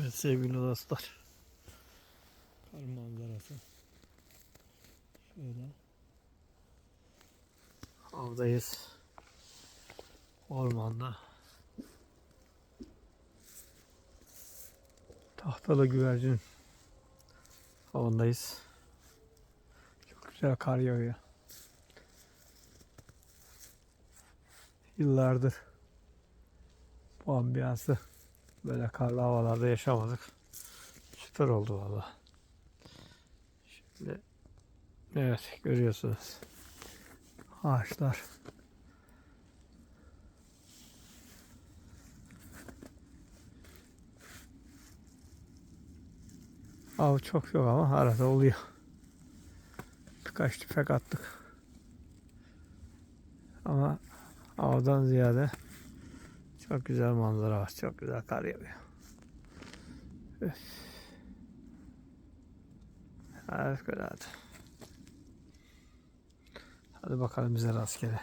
Evet sevgili dostlar. Kar manzarası. Şöyle. Avdayız. Ormanda. Tahtalı güvercin avındayız. Çok güzel kar yağıyor. Yıllardır bu ambiyansı böyle karlı havalarda yaşamadık. Süper oldu valla. Şimdi evet görüyorsunuz. Ağaçlar. Av çok yok ama arada oluyor. Birkaç tüfek attık. Ama avdan ziyade çok güzel manzara var. Çok güzel kar yağıyor. Üf. Harikulade. Hadi bakalım bize rastgele.